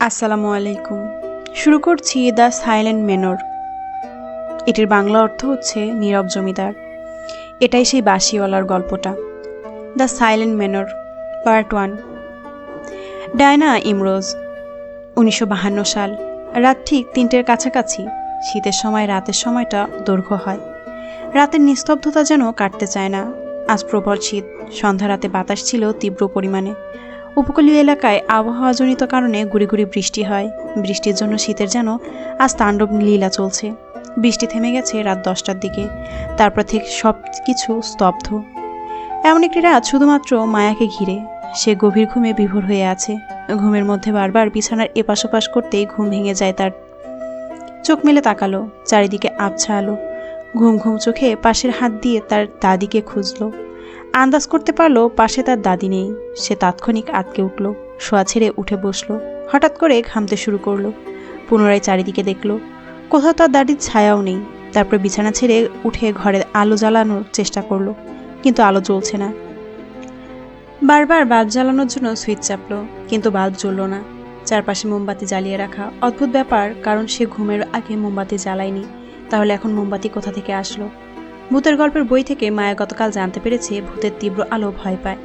আসসালামু আলাইকুম। শুরু করছি দ্য সাইলেন্ট মেনর। এটির বাংলা অর্থ হচ্ছে নীরব জমিদার। এটাই সেই বাসিওয়ালার গল্পটা। The silent manor, part one. Diana Imroz, উনিশশো বাহান্ন সাল। রাত ঠিক তিনটের কাছাকাছি। শীতের সময় রাতের সময়টা দৈর্ঘ্য হয়। রাতের নিস্তব্ধতা যেন কাটতে চায় না। আজ প্রবল শীত। সন্ধ্যা রাতে বাতাস ছিল তীব্র পরিমাণে। উপকূলীয় এলাকায় আবহাওয়াজনিত কারণে গুড়ি গুড়ি বৃষ্টি হয়। বৃষ্টির জন্য শীতের যেন আজ তাণ্ডব লীলা চলছে। বৃষ্টি থেমে গেছে রাত দশটার দিকে। তারপর থেকে সব কিছু স্তব্ধ। এমন একটি রাত শুধুমাত্র মায়াকে ঘিরে। সে গভীর ঘুমে বিভোর হয়ে আছে। ঘুমের মধ্যে বারবার বিছানার এপাশ ওপাশ করতেই ঘুম ভেঙে যায় তার। চোখ মেলে তাকালো, চারিদিকে আবছা আলো। ঘুম ঘুম চোখে পাশের হাত দিয়ে তার দাদিকে খুঁজলো। আন্দাজ করতে পারল পাশে তার দাদি নেই। সে তাৎক্ষণিক আটকে উঠল, শোয়া ছেড়ে উঠে বসল। হঠাৎ করে ঘামতে শুরু করল। পুনরায় চারিদিকে দেখল, কোথাও তার দাদির ছায়াও নেই। তারপর বিছানা ছেড়ে উঠে ঘরে আলো জ্বালানোর চেষ্টা করল, কিন্তু আলো জ্বলছে না। বারবার বাল্ব জ্বালানোর জন্য সুইচ চাপলো, কিন্তু বাল্ব জ্বললো না। চারপাশে মোমবাতি জ্বালিয়ে রাখা অদ্ভুত ব্যাপার, কারণ সে ঘুমের আগে মোমবাতি জ্বালায়নি। তাহলে এখন মোমবাতি কোথা থেকে আসলো? ভূতের গল্পের বই থেকে মায়া গতকাল জানতে পেরেছে ভূতের তীব্র আলো ভয় পায়।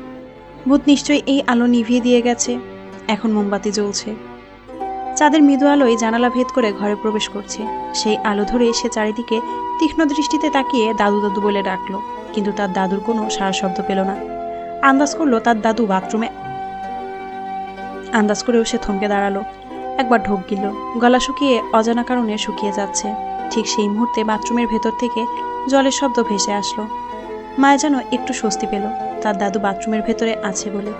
ভূত নিশ্চয়ই এই আলো নিভিয়ে দিয়ে গেছে। এখন মোমবাতি জ্বলছে। চাঁদের মৃদু আলোয় জানালা ভেদ করে ঘরে প্রবেশ করছে। সেই আলো ধরে সে চারিদিকে তীক্ষ্ণ দৃষ্টিতে তাকিয়ে দাদু দাদু বলে ডাকলো। কিন্তু তার দাদুর কোনো সারা শব্দ পেল না। আন্দাজ করল তার দাদু বাথরুমে। আন্দাজ করেও সে থমকে দাঁড়াল। একবার ঢোক গিল গলা শুকিয়ে অজানা কারণে শুকিয়ে যাচ্ছে। ঠিক সেই মুহূর্তে বাথরুমের ভেতর থেকে জলের শব্দ ভেসে আসলো। মায়া যেন একটু স্বস্তি পেল। তার দাদু বাথরুমের ভেতরে আছে বলে।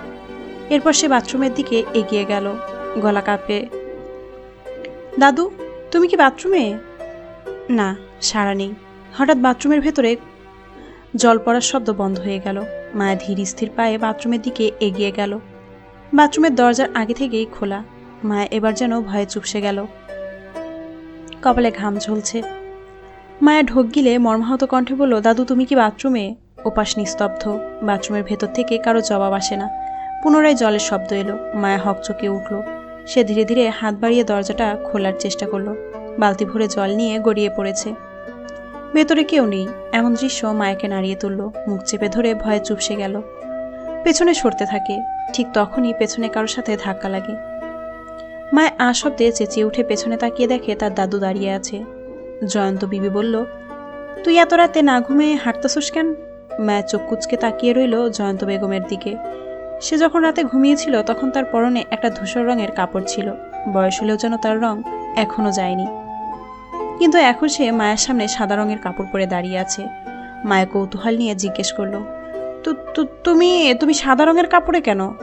এরপর সে বাথরুমের দিকে এগিয়ে গেল, গলা কাঁপে। দাদু, তুমি কি বাথরুমে? না সাড়া নেই। হঠাৎ বাথরুমের ভেতরে জল পড়ার শব্দ বন্ধ হয়ে গেল। মায়া ধীর স্থির পায়ে বাথরুমের দিকে এগিয়ে গেল। বাথরুমের দরজার আগে থেকেই খোলা। মায়া এবার যেন ভয়ে চুপসে গেল। কপালে ঘাম ঝলছে। মায়া ঢোক গিলে মর্মাহত কণ্ঠে বলল, দাদু, তুমি কি বাথরুমে? ওপাশ নিস্তব্ধ। বাথরুমের ভেতর থেকে কারও জবাব আসে না। পুনরায় জলের শব্দ এলো। মায়া হকচকে উঠল। সে ধীরে ধীরে হাত বাড়িয়ে দরজাটা খোলার চেষ্টা করল। বালতি ভরে জল নিয়ে গড়িয়ে পড়েছে। ভেতরে কেউ নেই। এমন দৃশ্য মায়াকে নাড়িয়ে তুলল। মুখ চেপে ধরে ভয়ে চুপসে গেল। পেছনে সরতে থাকে। ঠিক তখনই পেছনে কারোর সাথে ধাক্কা লাগে। মায় আ শব্দে চেঁচিয়ে উঠে পেছনে তাকিয়ে দেখে তার দাদু দাঁড়িয়ে আছে। জয়ন্ত বিবি বলল, তুই এত রাতে না ঘুমিয়ে হাঁটতেছিস কেন? মায়া চোখ কুচকে তাকিয়ে রইল জয়ন্ত বেগমের দিকে। সে যখন রাতে ঘুমিয়েছিল, তখন তার পরনে একটা ধূসর রঙের কাপড় ছিল। বয়স হলেও যেন তার রং এখনও যায়নি। কিন্তু এখন সে মায়ের সামনে সাদা রঙের কাপড় পরে দাঁড়িয়ে আছে। মায়া কৌতূহল নিয়ে জিজ্ঞেস করল, "তু- তু- তুমি তুমি সাদা রঙের কাপড়ে কেন?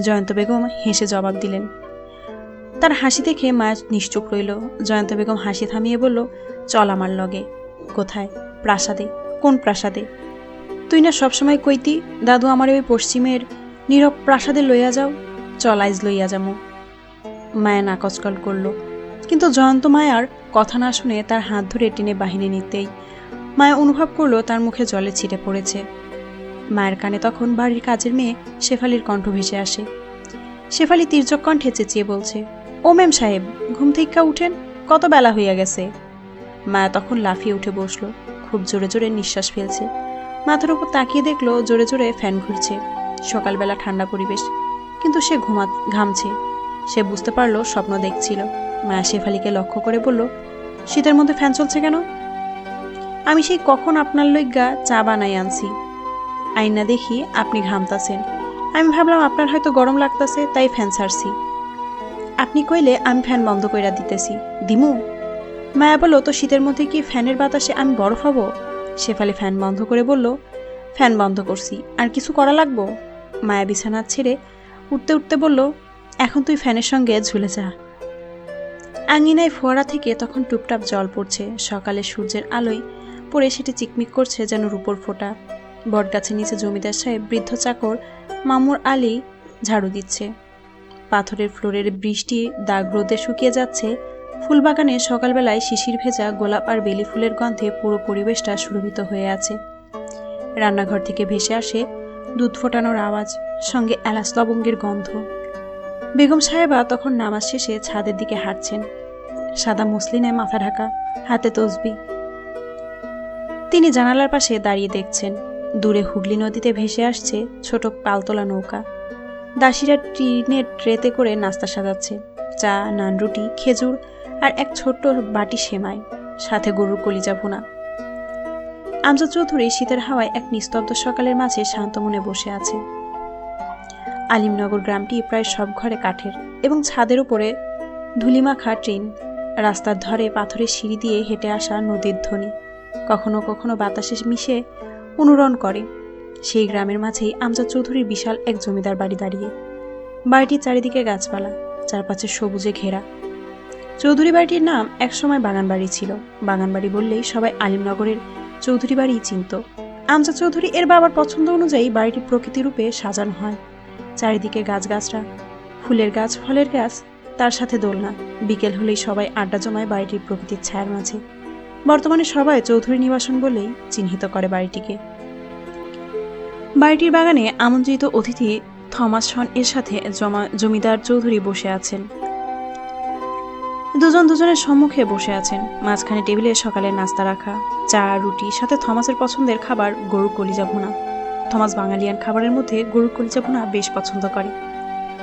জয়ন্ত বেগম হেসে জবাব দিলেন তার হাসি দেখে মায়া নিশ্চুপ রইল। জয়ন্ত বেগম হাসি থামিয়ে বলল, চল আমার লগে। কোথায়? প্রাসাদে। কোন প্রাসাদে? তুই না সবসময় কইতি, দাদু আমার ওই পশ্চিমের নীরব প্রাসাদে লইয়া যাও। চল আইজ লইয়া যামু। মায়া নাকচকল করল। কিন্তু জয়ন্ত মায়ার কথা না শুনে তার হাত ধরে টেনে বাহিনী নিতেই মায়া অনুভব করল তার মুখে জলে ছিটে পড়েছে। মায়ের কানে তখন বাড়ির কাজের মেয়ে শেফালির কণ্ঠ ভেসে আসে। শেফালি তীর্যক কণ্ঠে চেঁচিয়ে বলছে ও ম্যাম সাহেব, ঘুম থেকে উঠেন, কত বেলা হইয়া গেছে? মায়া তখন লাফিয়ে উঠে বসল, খুব জোরে জোরে নিঃশ্বাস ফেলছে। মাথার উপর তাকিয়ে দেখল, জোরে জোরে ফ্যান ঘুরছে। সকালবেলা ঠান্ডা পরিবেশ, কিন্তু সে ঘুমা, ঘামছে। সে বুঝতে পারল, স্বপ্ন দেখছিল। মায়া শেফালিকে লক্ষ্য করে বলল, শীতের মধ্যে ফ্যান চলছে কেন? আমি সেই কখন আপনার লইগা চা বানাই আনছি। আইনা দেখি আপনি ঘামতাছেন। আমি ভাবলাম আপনার হয়তো গরম লাগতাছে, তাই ফ্যান ছাড়ছি। আপনি কইলে আমি ফ্যান বন্ধ কইরা দিতেছি। দিমু? মায়া বলল, তো শীতের মধ্যে কি ফ্যানের বাতাসে আমি বরফ হব? শেফালি ফ্যান বন্ধ করে বলল, ফ্যান বন্ধ করছি। আর কিছু করা লাগবো? মায়া বিছানা ছেড়ে উঠতে উঠতে বলল, এখন তুই ফ্যানের সঙ্গে ঝুলে যা। আঙিনায় ফোয়ারা থেকে তখন টুপটাপ জল পড়ছে। সকালে সূর্যের আলোয় পড়ে সেটি চিকমিক করছে যেন রূপোর ফোঁটা। বটগাছের নিচে জমিদার সাহেব বৃদ্ধ চাকর মামুর আলী ঝাড়ু দিচ্ছে। পাথরের ফ্লোরের বৃষ্টি দাগ রোদে শুকিয়ে যাচ্ছে, ফুলবাগানে সকালবেলায় শিশির ভেজা গোলাপ আর বেলি ফুলের গন্ধে পুরো পরিবেশটা সুরভিত হয়ে আছে। রান্নাঘর থেকে ভেসে আসে দুধ ফোটানোর আওয়াজ, সঙ্গে এলাচ লবঙ্গের গন্ধ। বেগম সাহেবা তখন নামাজ শেষে ছাদের দিকে হাঁটছেন। সাদা মুসলিনে মাথা ঢাকা, হাতে তসবি। তিনি জানালার পাশে দাঁড়িয়ে দেখছেন। দূরে হুগলি নদীতে ভেসে আসছে ছোট পালতোলা নৌকা। দাসীরা টিনের ট্রেতে করে নাস্তা সাজাচ্ছে, চা, নান, রুটি, খেজুর আর এক ছোট্ট বাটি সেমাই, সাথে গরুর কলিজা ভুনা। আমজাদ চৌধুরী শীতের হাওয়ায় এক নিস্তব্ধ সকালের মাঝে শান্ত মনে বসে আছে। আলিমনগর গ্রামটি প্রায় সব ঘরে কাঠের এবং ছাদের উপরে ধুলিমাখা ট্রেন রাস্তার ধরে পাথরের সিঁড়ি দিয়ে হেঁটে আসা নদীর ধ্বনি। কখনো কখনো বাতাসে মিশে অনুরণ করে। সেই গ্রামের মাঝেই আমজাদ চৌধুরীর বিশাল এক জমিদার বাড়ি দাঁড়িয়ে। বাড়িটির চারিদিকে গাছপালা, চারপাশে সবুজে ঘেরা। চৌধুরী বাড়িটির নাম একসময় বাগান বাড়ি ছিল। বাগান বাড়ি বললেই সবাই আলিমনগরের চৌধুরী বাড়িই চিনত। আমজাদ চৌধুরী এর বাবার পছন্দ অনুযায়ী বাড়িটি প্রকৃতি রূপে সাজানো হয়। চারিদিকে গাছগাছরা ফুলের গাছ, ফলের গাছ, তার সাথে দোলনা। বিকেল হলেই সবাই আড্ডা জমায় বাড়িটির প্রকৃতির ছায়ার মাঝে। বর্তমানে সবাই চৌধুরী নিবাসন বলেই চিহ্নিত করে বাড়িটিকে। বাড়িটির বাগানে আমন্ত্রিত অতিথি থমাস শন এর সাথে জমা জমিদার চৌধুরী বসে আছেন। দুজন দুজনের সম্মুখে বসে আছেন। মাঝখানে টেবিলে সকালে নাস্তা রাখা, চা, রুটি, সাথে থমাসের পছন্দের খাবার, গরুর কলিজা ভুনা। থমাস বাঙালিয়ান খাবারের মধ্যে গরুর কলিজা ভুনা বেশ পছন্দ করে।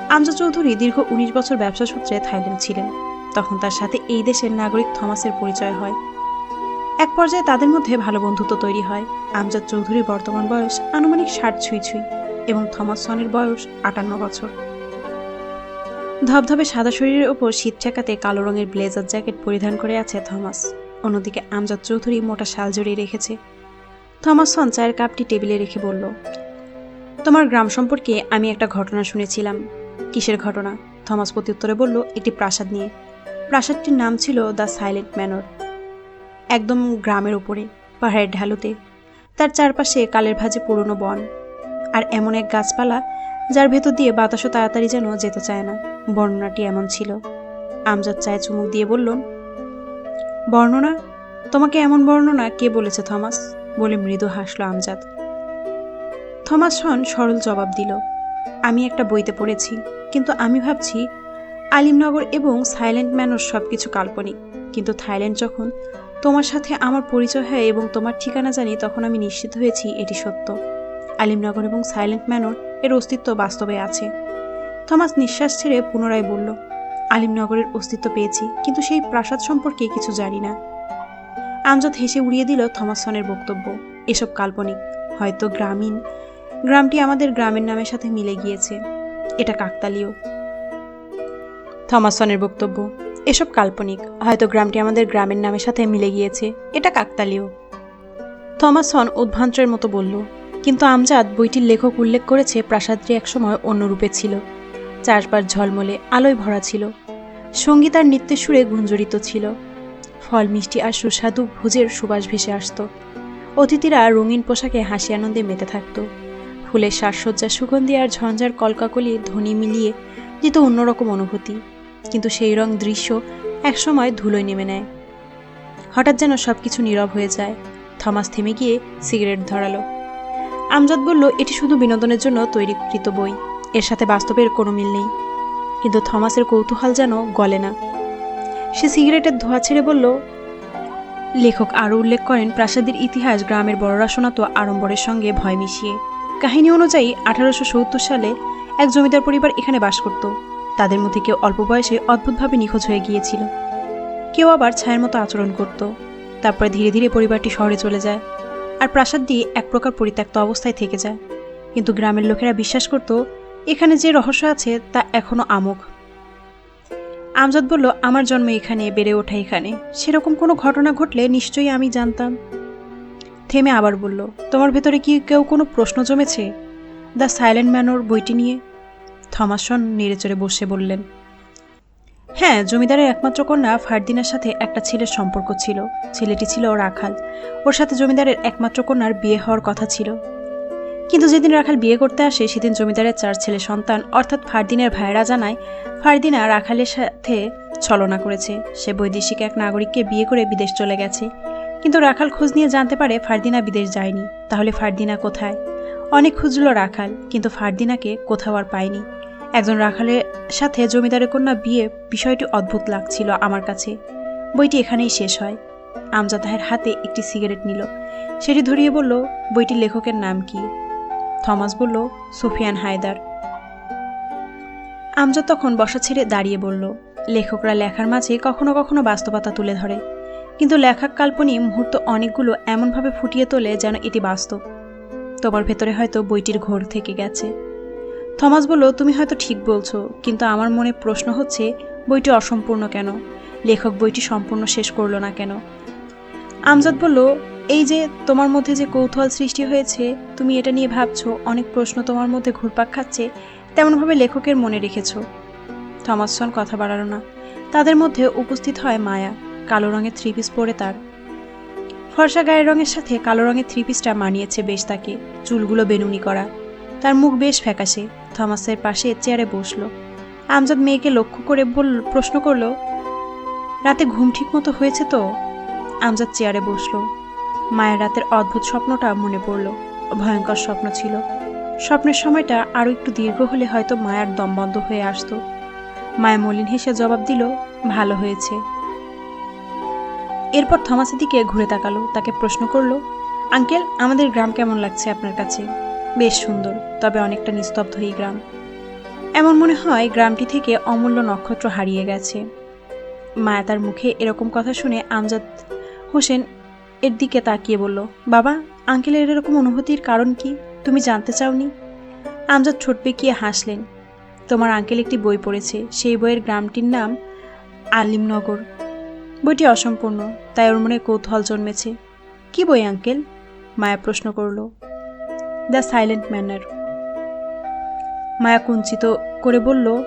আমজা চৌধুরী দীর্ঘ উনিশ বছর ব্যবসা সূত্রে থাইল্যান্ড ছিলেন। তখন তার সাথে এই দেশের নাগরিক থমাসের পরিচয় হয়। এক পর্যায়ে তাদের মধ্যে ভালো বন্ধুত্ব তৈরি হয়। আমজাদ চৌধুরীর বর্তমান বয়স আনুমানিক ষাট ছুঁই ছুঁই এবং থমাস সনের বয়স আটান্ন বছর। ধবধবে সাদা শরীরের ওপর শীত ঠেকাতে কালো রঙের ব্লেজার জ্যাকেট পরিধান করে আছে থমাস। অন্যদিকে আমজাদ চৌধুরী মোটা শাল জড়িয়ে রেখেছে। থমাস সন চায়ের কাপটি টেবিলে রেখে বলল, তোমার গ্রাম সম্পর্কে আমি একটা ঘটনা শুনেছিলাম। কিসের ঘটনা? থমাস প্রত্যুত্তরে বলল, একটি প্রাসাদ নিয়ে। প্রাসাদটির নাম ছিল দ্য সাইলেন্ট ম্যানর। একদম গ্রামের উপরে, পাহাড়ের ঢালুতে। তার চারপাশে কালের ভাজে পুরনো বন। আর এমন এক গাছপালা, যার ভেতর দিয়ে বাতাসও তাড়াতাড়ি যেন যেতে চায় না। বর্ণনাটি এমন ছিল। আমজাদ চায়ে চুমুক দিয়ে বলল, বর্ণনা? তোমাকে এমন বর্ণনা কে বলেছে, থমাস? বলে মৃদু হাসল আমজাদ। থমাস হন সরল জবাব দিল, আমি একটা বইতে পড়েছি, কিন্তু আমি ভাবছি আলিমনগর এবং সাইলেন্ট ম্যানর সব কিছু কাল্পনিক। কিন্তু থাইল্যান্ড যখন তোমার সাথে আমার পরিচয় হয় এবং তোমার ঠিকানা জানি, তখন আমি নিশ্চিত হয়েছি এটি সত্য। আলিমনগর এবং সাইলেন্ট ম্যানর এর অস্তিত্ব বাস্তবে আছে। থমাস নিঃশ্বাস ছেড়ে পুনরায় বলল আলিমনগরের অস্তিত্ব পেয়েছি, কিন্তু সেই প্রাসাদ সম্পর্কে কিছু জানি না। আমজাদ হেসে উড়িয়ে দিল থমাসনের বক্তব্য, এসব কাল্পনিক, হয়তো গ্রামীণ, গ্রামটি আমাদের গ্রামের নামের সাথে মিলে গিয়েছে। এটা কাকতালীয়। থমাসনের বক্তব্য এসব কাল্পনিক। হয়তো গ্রামটি আমাদের গ্রামের নামের সাথে মিলে গিয়েছে। এটা কাকতালীয়। থমাসন উদ্ভ্রান্তের মতো বলল, কিন্তু আমজাদ বইটির লেখক উল্লেখ করেছে প্রাসাদটি একসময় অন্য রূপে ছিল। চারপাশ ঝলমলে, আলোয় ভরা ছিল। সংগীত আর নৃত্যের সুরে গুঞ্জরিত ছিল। ফল, মিষ্টি আর সুস্বাদু ভোজের সুবাস ভেসে আসত। অতিথিরা রঙিন পোশাকে হাসি আনন্দে মেতে থাকত। ফুলের সাজসজ্জা, সুগন্ধি আর ঝঞ্ঝার কলকাকলি ধ্বনি মিলিয়ে যেত অন্যরকম অনুভূতি। কিন্তু সেই রং দৃশ্য একসময় ধুলোয় নেমে নেয়। হঠাৎ যেন সব কিছু নীরব হয়ে যায়। থমাস থেমে গিয়ে সিগারেট ধরালো। আমজাদ বলল, এটি শুধু বিনোদনের জন্য তৈরিকৃত বই। এর সাথে বাস্তবের কোনো মিল নেই। কিন্তু থমাসের কৌতূহল যেন গলে না। সে সিগারেটের ধোয়া ছেড়ে বলল, লেখক আরও উল্লেখ করেন, প্রাসাদের ইতিহাস, গ্রামের বড়রা শোনাতো আড়ম্বরের সঙ্গে ভয় মিশিয়ে। কাহিনী অনুযায়ী আঠারোশো সত্তর সালে এক জমিদার পরিবার এখানে বাস করত। তাদের মধ্যে কেউ অল্প বয়সে অদ্ভুতভাবে নিখোঁজ হয়ে গিয়েছিল। কেউ আবার ছায়ের মতো আচরণ করত। তারপরে ধীরে ধীরে পরিবারটি শহরে চলে যায় আর প্রাসাদ দিয়ে এক প্রকার পরিত্যক্ত অবস্থায় থেকে যায়। কিন্তু গ্রামের লোকেরা বিশ্বাস করত, এখানে যে রহস্য আছে তা এখনও আমোঘ। আমজাদ বলল, আমার জন্ম এখানে, বেড়ে ওঠা এখানে। সেরকম কোনো ঘটনা ঘটলে নিশ্চয়ই আমি জানতাম। থেমে আবার বলল, তোমার ভেতরে কি কেউ কোনো প্রশ্ন জমেছে? দ্য সাইলেন্ট ম্যানর বইটি নিয়ে? থমাসন নেড়েচড়ে বসে বললেন হ্যাঁ জমিদারের একমাত্র কন্যা ফারদিনার সাথে একটা ছেলের সম্পর্ক ছিল। ছেলেটি ছিল রাখাল। ওর সাথে জমিদারের একমাত্র কন্যার বিয়ে হওয়ার কথা ছিল। কিন্তু যেদিন রাখাল বিয়ে করতে আসে, সেদিন জমিদারের চার ছেলে সন্তান, অর্থাৎ ফারদিনের ভাইয়েরা জানায়, ফারদিনা রাখালের সাথে ছলনা করেছে। সে বৈদেশিক এক নাগরিককে বিয়ে করে বিদেশ চলে গেছে। কিন্তু রাখাল খোঁজ নিয়ে জানতে পারে ফারদিনা বিদেশ যায়নি। তাহলে ফারদিনা কোথায়? অনেক খুঁজল রাখাল, কিন্তু ফারদিনাকে কোথাও আর পায়নি। একজন রাখালের সাথে জমিদারের কন্যা বিয়ে বিষয়টি অদ্ভুত লাগছিল আমার কাছে। বইটি এখানেই শেষ হয়। আমজাদ তাহের হাতে একটি সিগারেট নিল। সেটি ধরিয়ে বলল, বইটির লেখকের নাম কি? থমাস বলল, সুফিয়ান হায়দার। আমজাদ তখন বসা ছেড়ে দাঁড়িয়ে বলল, লেখকরা লেখার মাঝে কখনো কখনো বাস্তবতা তুলে ধরে। কিন্তু লেখক কাল্পনিক মুহূর্ত অনেকগুলো এমনভাবে ফুটিয়ে তোলে যেন এটি বাস্তব। তোমার ভেতরে হয়তো বইটির ঘোর থেকে গেছে। থমাস বলল, তুমি হয়তো ঠিক বলছো, কিন্তু আমার মনে প্রশ্ন হচ্ছে, বইটি অসম্পূর্ণ কেন? লেখক বইটি সম্পূর্ণ শেষ করল না কেন? আমজাদ বলল, এই যে তোমার মধ্যে যে কৌতূহল সৃষ্টি হয়েছে, তুমি এটা নিয়ে ভাবছ, অনেক প্রশ্ন তোমার মধ্যে ঘুরপাক খাচ্ছে, তেমনভাবে লেখকের মনে রেখেছ। থমাসন কথা বাড়ালো না। তাদের মধ্যে উপস্থিত হয় মায়া, কালো রঙের থ্রি পিস পরে তার। ফর্সা গায়ের রঙের সাথে কালো রঙের থ্রি পিসটা মানিয়েছে বেশ তাকে, চুলগুলো বেনুনি করা। তার মুখ বেশ ফ্যাকাশে। থমাসের পাশে চেয়ারে বসল। আমজাদ মেয়েকে লক্ষ্য করে বল, প্রশ্ন করল, রাতে ঘুম ঠিক মতো হয়েছে তো? আমজাদ চেয়ারে বসল। মায়ের রাতের অদ্ভুত স্বপ্নটা মনে পড়ল। ভয়ঙ্কর স্বপ্ন ছিল। স্বপ্নের সময়টা আরও একটু দীর্ঘ হলে হয়তো মায়ার দম বন্ধ হয়ে আসতো। মায়া মলিন হেসে জবাব দিল, ভালো হয়েছে। এরপর থমাসের দিকে ঘুরে তাকালো, তাকে প্রশ্ন করল, আঙ্কেল, আমাদের গ্রাম কেমন লাগছে আপনার কাছে? বেশ সুন্দর, তবে অনেকটা নিস্তব্ধ এই গ্রাম। এমন মনে হয় গ্রামটি থেকে অমূল্য নক্ষত্র হারিয়ে গেছে। মায়া তার মুখে এরকম কথা শুনে আমজাদ হোসেন এর দিকে তাকিয়ে বলল, বাবা, আঙ্কেলের এরকম অনুভূতির কারণ কি? তুমি জানতে চাওনি? আমজাদ ঠোঁট বেঁকিয়ে হাসলেন, তোমার আঙ্কেল একটি বই পড়েছে, সেই বইয়ের গ্রামটির নাম আলিমনগর। বইটি অসম্পূর্ণ, তাই ওর মনে কৌতূহল জন্মেছে। কি বই, আঙ্কেল? মায়া প্রশ্ন করল। The silent manner. মায়া কুঞ্চিত করে বলল,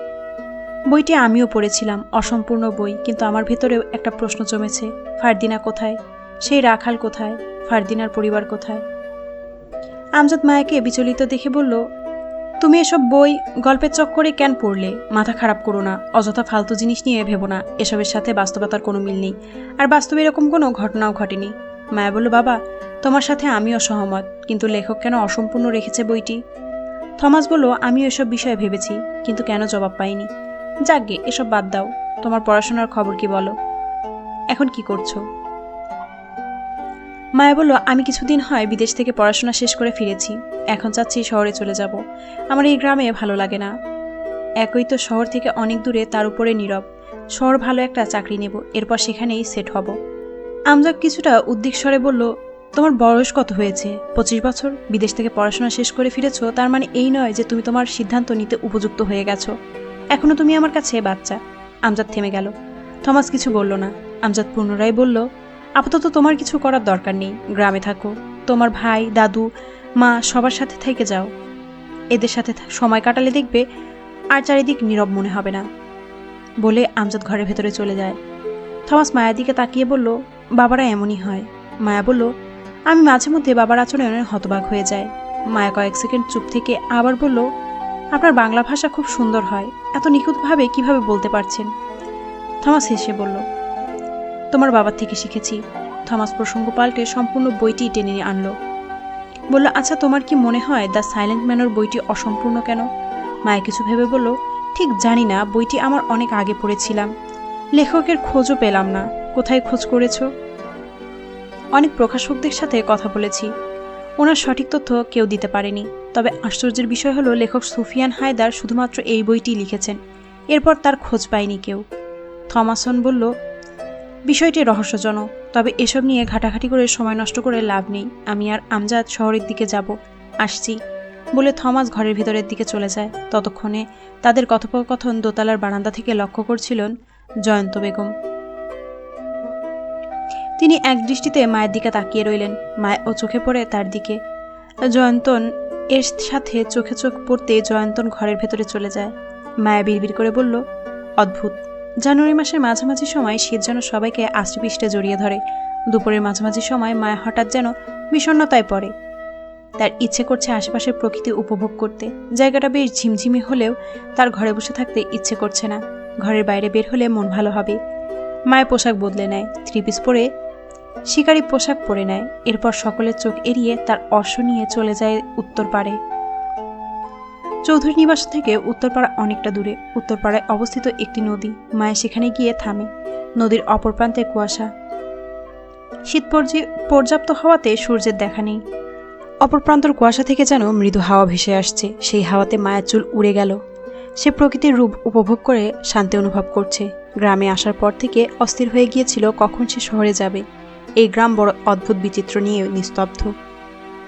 বইটি আমিও পড়েছিলাম, অসম্পূর্ণ বই, কিন্তু আমার ভেতরেও একটা প্রশ্ন জমেছে, ফারদিনা কোথায়? সেই রাখাল কোথায়? ফারদিনার পরিবার কোথায়? আমজাদ মায়াকে বিচলিত দেখে বলল তুমি এসব বই, গল্পের চক্করে কেন পড়লে? মাথা খারাপ করো না। অযথা ফালতু জিনিস নিয়ে ভেবো না। এসবের সাথে বাস্তবতার কোনো মিল নেই। আর বাস্তবে এরকম কোনো ঘটনাও ঘটেনি। মায়া বলল, বাবা, তোমার সাথে আমিও সহমত। কিন্তু লেখক কেন অসম্পূর্ণ রেখেছে বইটি? থমাস বলল, আমিও এসব বিষয়ে ভেবেছি, কিন্তু কেন জবাব পাইনি? যাকগে এসব বাদ দাও। তোমার পড়াশোনার খবর কি বলো? এখন কি করছ? মায়া বলল, আমি কিছুদিন হয় বিদেশ থেকে পড়াশোনা শেষ করে ফিরেছি। এখন চাচ্ছি শহরে চলে যাব। আমার এই গ্রামে ভালো লাগে না। একই তো শহর থেকে অনেক দূরে, তার উপরে নীরব। শহর ভালো একটা চাকরি নেব, এরপর সেখানেই সেট হব। আমজাদ কিছুটা উদ্দিক স্বরে বলল, তোমার বয়স কত হয়েছে? পঁচিশ বছর? বিদেশ থেকে পড়াশোনা শেষ করে ফিরেছো? তার মানে এই নয় যে তুমি তোমার সিদ্ধান্ত নিতে উপযুক্ত হয়ে গেছো। এখনও তুমি আমার কাছে বাচ্চা। আমজাদ থেমে গেল। থমাস কিছু বলল না। আমজাদ পুনরায় বলল আপাতত তোমার কিছু করার দরকার নেই। গ্রামে থাকো। তোমার ভাই, দাদু, মা সবার সাথে থেকে যাও। এদের সাথে সময় কাটালে দেখবে আর চারিদিক নীরব মনে হবে না। বলে আমজাদ ঘরের ভেতরে চলে যায়। থমাস মায়ের দিকে তাকিয়ে বলল, বাবারা এমনই হয়। মায়া বলল, আমি মাঝে মধ্যে বাবার আচরণে হতবাক হয়ে যায় মায়া কয়েক সেকেন্ড চুপ থেকে আবার বলল, আপনার বাংলা ভাষা খুব সুন্দর হয়। এত নিখুঁতভাবে কীভাবে বলতে পারছেন? থমাস হেসে বলল তোমার বাবার থেকে শিখেছি। থমাস প্রসঙ্গ পাল্টে সম্পূর্ণ বইটি টেনে আনলো। বলল আচ্ছা তোমার কি মনে হয় দ্য সাইলেন্ট ম্যানর বইটি অসম্পূর্ণ কেন? মায়া কিছু ভেবে বলল, ঠিক জানি না, বইটি আমার অনেক আগে পড়েছিলাম। লেখকের খোঁজও পেলাম না। কোথায় খোঁজ করেছ? অনেক প্রকাশকদের সাথে কথা বলেছি। ওনার সঠিক তথ্য কেউ দিতে পারেনি। তবে আশ্চর্যের বিষয় হলো, লেখক সুফিয়ান হায়দার শুধুমাত্র এই বইটি লিখেছেন। এরপর তার খোঁজ পায়নি কেউ। থমাসন বলল বিষয়টি রহস্যজনক, তবে এসব নিয়ে ঘাটাঘাটি করে সময় নষ্ট করে লাভ নেই। আমি আর আমজাদ শহরের দিকে যাব। আসছি। বলে থমাস ঘরের ভিতরের দিকে চলে যায়। ততক্ষণে তাদের কথোপকথন দোতলার বারান্দা থেকে লক্ষ্য করছিলেন জয়ন্ত বেগম। তিনি এক দৃষ্টিতে মায়ের দিকে তাকিয়ে রইলেন। মায় ও চোখে পড়ে তার দিকে। জয়ন্তন এর সাথে চোখে চোখ পড়তে জয়ন্তন ঘরের ভেতরে চলে যায়। মায়া বিড়বিড় করে বলল, অদ্ভুত। জানুয়ারি মাসের মাঝামাঝি সময় শীত যেন সবাইকে আষ্টেপৃষ্টে জড়িয়ে ধরে। দুপুরের মাঝামাঝি সময় মায়া হঠাৎ যেন বিষণ্ণতায় পড়ে। তার ইচ্ছে করছে আশেপাশের প্রকৃতি উপভোগ করতে। জায়গাটা বেশ ঝিমঝিমি হলেও তার ঘরে বসে থাকতে ইচ্ছে করছে না। ঘরের বাইরে বের হলে মন ভালো হবে। মায়ের পোশাক বদলে নেয়, থ্রি পিস পরে শিকারী পোশাক পরে নেয়। এরপর সকলের চোখ এড়িয়ে তার অশ্ব নিয়ে চলে যায় উত্তর পারে চৌধুরী নিবাস থেকে উত্তরপাড়া অনেকটা দূরে। উত্তরপাড়ায় অবস্থিত একটি নদী। মায়া সেখানে গিয়ে থামে। নদীর অপর প্রান্তে কুয়াশা। শীত পর্যি- পর্যাপ্ত হওয়াতে সূর্যের দেখা নেই। অপর প্রান্তর কুয়াশা থেকে যেন মৃদু হাওয়া ভেসে আসছে। সেই হাওয়াতে মায়ের চুল উড়ে গেল। সে প্রকৃতির রূপ উপভোগ করে শান্তি অনুভব করছে। গ্রামে আসার পর থেকে অস্থির হয়ে গিয়েছিল কখন সে শহরে যাবে। এই গ্রাম বড় অদ্ভুত বিচিত্র নিয়ে নিস্তব্ধ।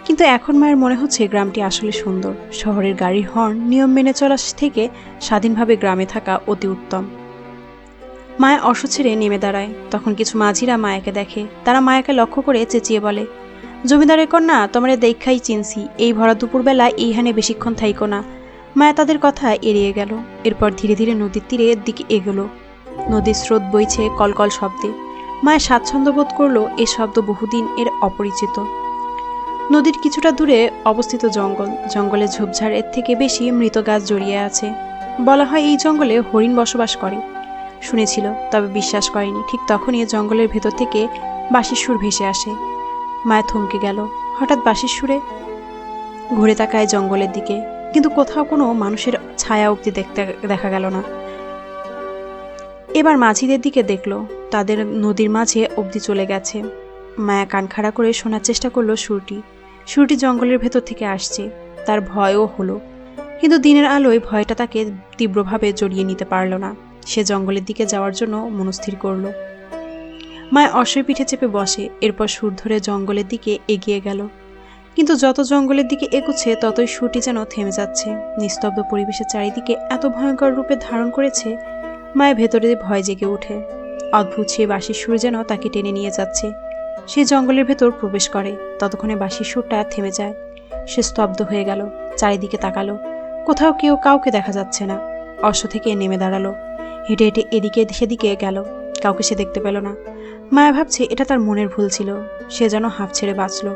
কিন্তু এখন মায়ের মনে হচ্ছে গ্রামটি আসলে সুন্দর। শহরের গাড়ির হর্ন, নিয়ম মেনে চলা থেকে স্বাধীনভাবে গ্রামে থাকা অতি উত্তম। মায়া অশ্ব ছেড়ে নেমে দাঁড়ায়। তখন কিছু মাঝিরা মায়াকে দেখে। তারা মায়াকে লক্ষ্য করে চেঁচিয়ে বলে, জমিদারের কন্যা, তোমরা দেখাই চিনছি। এই ভরা দুপুরবেলা এইখানে বেশিক্ষণ থাইকো না। মায়া তাদের কথা এড়িয়ে গেল। এরপর ধীরে ধীরে নদীর তীরের দিকে এগোলো। নদীর স্রোত বইছে কলকল শব্দে। মায়া স্বাচ্ছন্দ্য বোধ করল এই শব্দ বহুদিন এর অপরিচিত। নদীর কিছুটা দূরে অবস্থিত জঙ্গল। জঙ্গলে ঝোপঝাড়ের থেকে বেশি মৃত গাছ জড়িয়ে আছে। বলা হয় এই জঙ্গলে হরিণ বসবাস করে। শুনেছিল, তবে বিশ্বাস করেনি। ঠিক তখনই জঙ্গলের ভেতর থেকে বাঁশির সুর ভেসে আসে। মায়া থমকে গেল। হঠাৎ বাঁশির সুরে ঘুরে তাকায় জঙ্গলের দিকে। কিন্তু কোথাও কোনো মানুষের ছায়া অবধি দেখতে দেখা গেল না। এবার মাঝিদের দিকে দেখল। তাদের নদীর মাঝে অবধি চলে গেছে। মায়া কান খাড়া করে শোনার চেষ্টা করল সুরটি। সুরটি জঙ্গলের ভেতর থেকে আসছে। তার ভয়ও হলো। কিন্তু দিনের আলোয় ভয়টা তাকে তীব্রভাবে জড়িয়ে নিতে পারল না। সে জঙ্গলের দিকে যাওয়ার জন্য মনস্থির করল। মায় অশ্বের পিঠে চেপে বসে, এরপর সুর ধরে জঙ্গলের দিকে এগিয়ে গেল। কিন্তু যত জঙ্গলের দিকে এগোচ্ছে, ততই সুরটি যেন থেমে যাচ্ছে। নিস্তব্ধ পরিবেশের চারিদিকে এত ভয়ঙ্কর রূপে ধারণ করেছে মায়ের ভেতরে ভয় জেগে ওঠে। অদ্ভুত সেই বাঁশির সুর যেন তাকে টেনে নিয়ে যাচ্ছে। সে জঙ্গলের ভেতর প্রবেশ করে। ততক্ষণে বাঁশির সুরটা থেমে যায়। সে স্তব্ধ হয়ে গেল, চারিদিকে তাকালো। কোথাও কেউ কাউকে দেখা যাচ্ছে না। অশ্ব থেকে নেমে দাঁড়াল। হেঁটে হেঁটে এদিকে সেদিকে গেল। কাউকে সে দেখতে পেল না। মায়া ভাবছে এটা তার মনের ভুল ছিল। সে যেন হাঁপ ছেড়ে বাঁচল।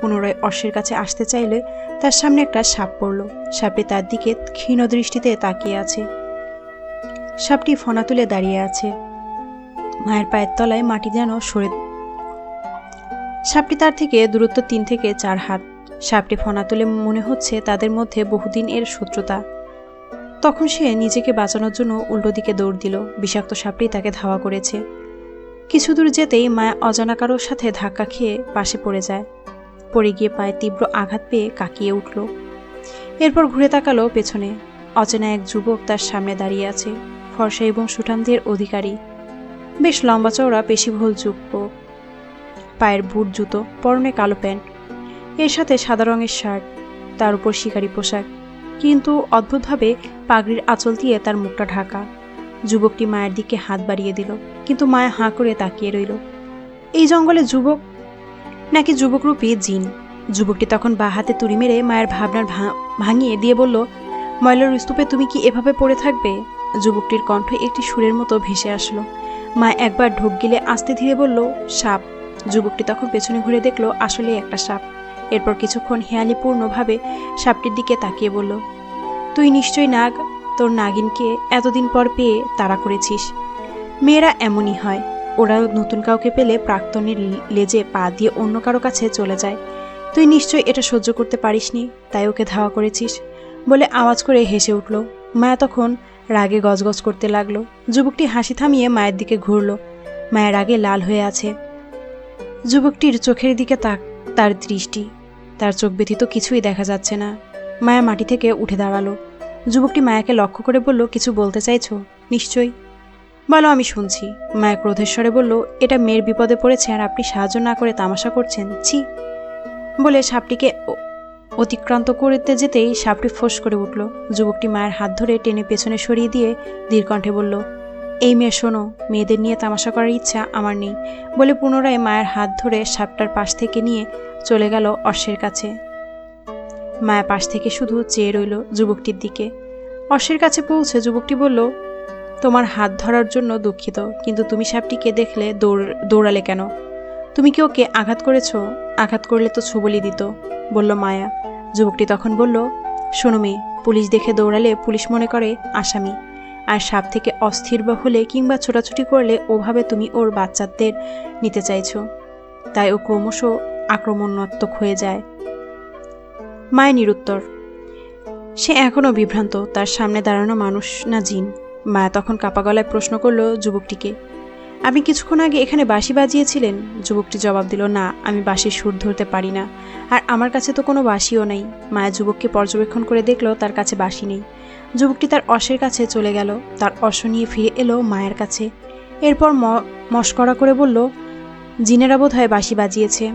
পুনরায় অশ্বের কাছে আসতে চাইলে তার সামনে একটা সাপ পড়ল। সাপটি তার দিকে ক্ষীণ দৃষ্টিতে তাকিয়ে আছে। সাপটি ফনা তুলে দাঁড়িয়ে আছে। মায়ের পায়ের তলায় মাটি যেন সরে সাপটি তার থেকে দূরত্ব তিন থেকে চার হাত। সাপটি ফনা তুলে মনে হচ্ছে তাদের মধ্যে বহুদিন এর শত্রুতা। তখন সে নিজেকে বাঁচানোর জন্য উল্টো দিকে দৌড় দিল। বিষাক্ত সাপটি তাকে ধাওয়া করেছে। কিছু দূর যেতেই মায়া অজানা কারোর সাথে ধাক্কা খেয়ে পাশে পড়ে যায়। পড়ে গিয়ে পায়ে তীব্র আঘাত পেয়ে কাকিয়ে উঠল। এরপর ঘুরে তাকালো পেছনে। অচেনা এক যুবক তার সামনে দাঁড়িয়ে আছে। ফর্সা এবং সুঠামদের অধিকারী। বেশ লম্বা চওড়া পেশিবহুল যুবক পায়ের বুট জুতো, পরনে কালো প্যান্ট, এর সাথে সাদা রঙের শার্ট, তার উপর শিকারি পোশাক। কিন্তু অদ্ভুতভাবে পাগড়ির আঁচল দিয়ে তার মুখটা ঢাকা। যুবকটি মায়ের দিকে হাত বাড়িয়ে দিল, কিন্তু মায়া হাঁ করে তাকিয়ে রইল। এই জঙ্গলে যুবক? নাকি যুবকরূপী জিন? যুবকটি তখন বা হাতে তুড়ি মেরে মায়ের ভাবনার ভাঙিয়ে দিয়ে বলল, ময়লার স্তূপে তুমি কি এভাবে পড়ে থাকবে? যুবকটির কণ্ঠ একটি সুরের মতো ভেসে আসলো। মা একবার ঢোক গিলে আস্তে ধীরে বলল, সাপ। যুবকটি তখন পেছনে ঘুরে দেখল, আসলে একটা সাপ। এরপর কিছুক্ষণ হেয়ালিপূর্ণভাবে সাপটির দিকে তাকিয়ে বলল, তুই নিশ্চয়ই নাগ? তোর নাগিনকে এতদিন পর পেয়ে তাড়া করেছিস। মেয়েরা এমনই হয়। ওরা নতুন কাউকে পেলে প্রাক্তনের লেজে পা দিয়ে অন্য কারও কাছে চলে যায়। তুই নিশ্চয়ই এটা সহ্য করতে পারিসনি, তাই ওকে ধাওয়া করেছিস? বলে আওয়াজ করে হেসে উঠল। মায়া তখন রাগে গজগজ করতে লাগল। যুবকটি হাসি থামিয়ে মায়ের দিকে ঘুরল। মায়ের রাগে লাল হয়ে আছে। যুবকটির চোখের দিকে তাক, তার দৃষ্টি। তার চোখ ব্যতীত কিছুই দেখা যাচ্ছে না। মায়া মাটি থেকে উঠে দাঁড়াল। যুবকটি মায়াকে লক্ষ্য করে বলল, কিছু বলতে চাইছো? নিশ্চয়ই। বলো, আমি শুনছি। মায়া ক্রোধেশ্বরে বলল, এটা মেয়ের বিপদে পড়েছে আর আপনি সাহায্য না করে তামাশা করছেন? ছি। বলে সাপটিকে অতিক্রান্ত করতে যেতেই সাপটি ফোঁস করে উঠল। যুবকটি মায়ের হাত ধরে টেনে পেছনে সরিয়ে দিয়ে দীর্ঘণ্ঠে বলল এই মেয়ে, শোনো, মেয়েদের নিয়ে তামাশা করার ইচ্ছা আমার নেই, বলে পুনরায় মায়ের হাত ধরে সাপটার পাশ থেকে নিয়ে চলে গেল অশ্বের কাছে। মায়া পাশ থেকে শুধু চেয়ে রইল যুবকটির দিকে। অশ্বের কাছে পৌঁছে যুবকটি বলল, তোমার হাত ধরার জন্য দুঃখিত, কিন্তু তুমি সাপটিকে দেখলে দৌড়, দৌড়ালে কেন? তুমি কি ওকে আঘাত করেছ? আঘাত করলে তো ছুবলি দিত, বলল মায়া। যুবকটি তখন বলল, শোনো মেয়ে, পুলিশ দেখে দৌড়ালে পুলিশ মনে করে আসামি। আর সাপ থেকে অস্থির বা হলে কিংবা ছোটাছুটি করলে ওভাবে তুমি ওর বাচ্চাদের নিতে চাইছো। তাই ও ক্রমশ আক্রমণাত্মক হয়ে যায়। মায়ের নিরুত্তর। সে এখনও বিভ্রান্ত, তার সামনে দাঁড়ানো মানুষ না জিন। মায়া তখন কাপা গলায় প্রশ্ন করল যুবকটিকে আপনি কিছুক্ষণ আগে এখানে বাঁশি বাজিয়েছিলেন? যুবকটি জবাব দিল, না, আমি বাঁশির সুর ধরতে পারি না। আর আমার কাছে তো কোনো বাঁশিও নেই। মায়া যুবককে পর্যবেক্ষণ করে দেখল তার কাছে বাঁশি নেই। যুবকটি তার অশের কাছে চলে গেল। তার অশ্ব নিয়ে ফিরে এলো মায়ের কাছে। এরপর মস্করা করে বলল, জিনেরা বোধ হয় বাঁশি বাজিয়েছে।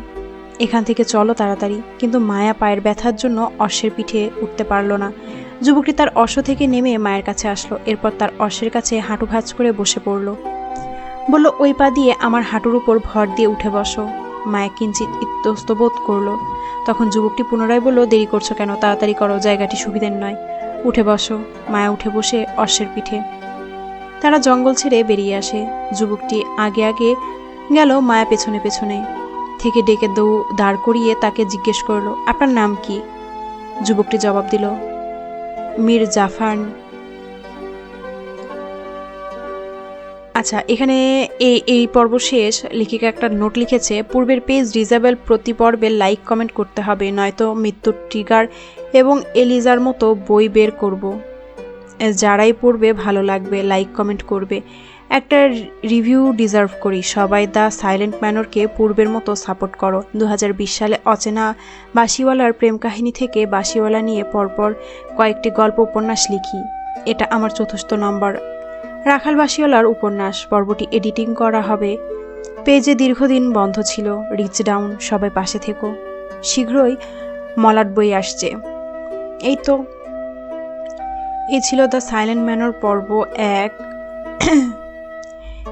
এখান থেকে চলো তাড়াতাড়ি। কিন্তু মায়া পায়ের ব্যথার জন্য অশ্বের পিঠে উঠতে পারল না। যুবকটি তার অশ্ব থেকে নেমে মায়ের কাছে আসলো। এরপর তার অশ্বের কাছে হাঁটু ভাঁজ করে বসে পড়ল। বলল, ওই পা দিয়ে আমার হাঁটুর উপর ভর দিয়ে উঠে বসো। মায়া কিঞ্চিত ইত্যস্ত বোধ করল। তখন যুবকটি পুনরায় বলল, দেরি করছ কেন? তাড়াতাড়ি করো, জায়গাটি সুবিধের নয়। উঠে বসো, মায়া উঠে বসে অশ্বের পিঠে। তারা জঙ্গল ছেড়ে বেরিয়ে আসে। যুবকটি আগে আগে গেল মায়া পেছনে পেছনে। থেকে ডেকে দৌ, দাঁড় করিয়ে তাকে জিজ্ঞেস করল, আপনার নাম কি? যুবকটি জবাব দিল, মীর জাফান আচ্ছা এখানে এই এই পর্ব শেষ। লেখিকা একটা নোট লিখেছে, পূর্বের পেজ রিজাবেল প্রতি পর্বে লাইক কমেন্ট করতে হবে, নয়তো মৃত্যুর ট্রিগার এবং এলিজার মতো বই বের করব। যারাই পড়বে, ভালো লাগবে লাইক কমেন্ট করবে। একটা রিভিউ ডিজার্ভ করি। সবাই দ্য সাইলেন্ট ম্যানরকে পূর্বের মতো সাপোর্ট করো। দু হাজার বিশ সালে অচেনা বাসিওয়ালার প্রেম কাহিনী থেকে বাসিওয়ালা নিয়ে পরপর কয়েকটি গল্প উপন্যাস লিখি। এটা আমার চতুর্থ নম্বর রাখাল বাসিওয়ালার উপন্যাস পর্বটি এডিটিং করা হবে। পেজে দীর্ঘদিন বন্ধ ছিল। রিচ ডাউন, সবাই পাশে থেকো। শীঘ্রই মলাট বই আসছে। এই তো। এই ছিল দ্য সাইলেন্ট ম্যানর পর্ব এক।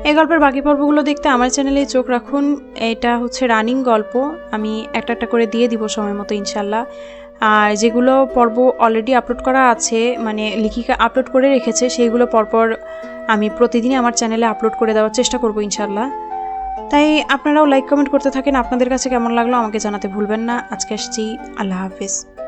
এই গল্পের বাকি পর্বগুলো দেখতে আমার চ্যানেলে চোখ রাখুন। এটা হচ্ছে রানিং গল্প। আমি একটা একটা করে দিয়ে দিব সময় মতো, ইনশাল্লাহ। আর যেগুলো পর্ব অলরেডি আপলোড করা আছে মানে লিখিকা আপলোড করে রেখেছে, সেইগুলো পরপর আমি প্রতিদিনই আমার চ্যানেলে আপলোড করে দেওয়ার চেষ্টা করব ইনশাল্লাহ তাই আপনারাও লাইক কমেন্ট করতে থাকেন। আপনাদের কাছে কেমন লাগল আমাকে জানাতে ভুলবেন না। আজকে আসছি। আল্লাহ হাফিজ।